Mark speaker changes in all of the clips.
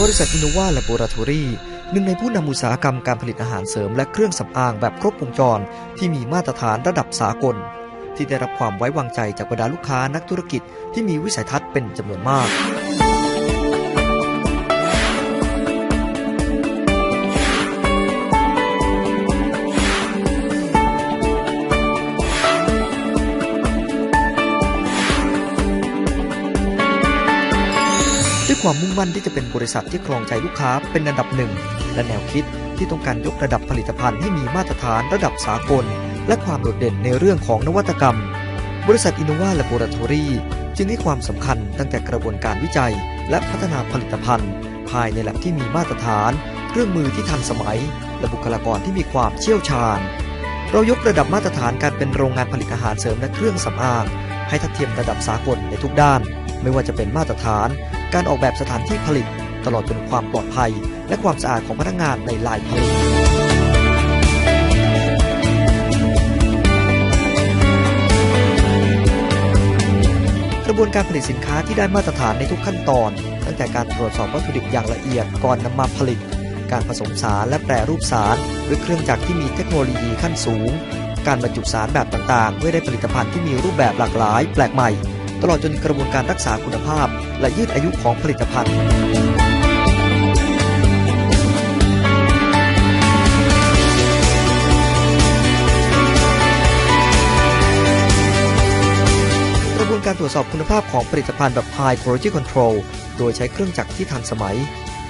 Speaker 1: บริษัทอินโนวาและโบราทอรี่หนึ่งในผู้นำอุตสาหกรรมการผลิตอาหารเสริมและเครื่องสำอางแบบครบวงจร ที่มีมาตรฐานระดับสากล ที่ได้รับความไว้วางใจจากบรรดาลูกค้านักธุรกิจที่มีวิสัยทัศน์เป็นจำนวนมาก ด้วยความมุ่งมั่นที่จะเป็นบริษัทที่ครองใจลูกค้าเป็นอันดับหนึ่ง และแนวคิดที่ต้องการยกระดับผลิตภัณฑ์ให้มีมาตรฐานระดับสากล และความโดดเด่นในเรื่องของนวัตกรรม บริษัทอินโนวาและโบราทอรี่จึงให้ความสำคัญตั้งแต่กระบวนการวิจัย และพัฒนาผลิตภัณฑ์ ภายในแลบที่มีมาตรฐาน เครื่องมือที่ทันสมัย และบุคลากรที่มีความเชี่ยวชาญ เรายกระดับมาตรฐานการเป็นโรงงานผลิตอาหารเสริมและเครื่องสำอางให้ทัดเทียมระดับสากลในทุกด้าน ไม่ว่าจะเป็นมาตรฐาน การออกแบบสถานที่ผลิต ตลอดจนความปลอดภัย และความสะอาดของพนักงานในลายผลิตกระบวนการผลิตสินค้าที่ได้มาตรฐานในทุกขั้นตอน ตั้งแต่การตรวจสอบวัตถุดิบอย่างละเอียดก่อนนำมาผลิต การผสมสารและแปรรูปสารด้วยเครื่องจักรที่มีเทคโนโลยีขั้นสูง การบรรจุสารแบบต่างๆเพื่อได้ผลิตภัณฑ์ที่มีรูปแบบหลากหลาย แปลกใหม่ ตลอดจนกระบวนการรักษาคุณภาพ และยืดอายุของผลิตภัณฑ์กระบวนการตรวจสอบคุณภาพของผลิตภัณฑ์แบบ High Quality Control โดยใช้เครื่องจักรที่ทันสมัย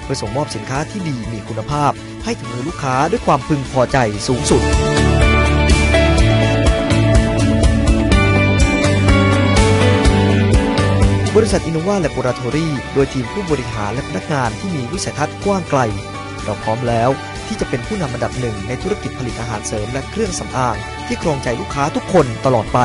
Speaker 1: เพื่อส่งมอบสินค้าที่ดีมีคุณภาพ ให้ถึงมือลูกค้าด้วยความพึงพอใจสูงสุด ษัทอินโนวาและโบราทอรี่โดยทีมผู้บริหารและพนักงานที่มีวิสัยทัศน์กว้างไกล เราพร้อมแล้วที่จะเป็นผู้นำอันดับหนึ่งในธุรกิจผลิตอาหารเสริมและเครื่องสำอางที่ครองใจลูกค้าทุกคนตลอดไป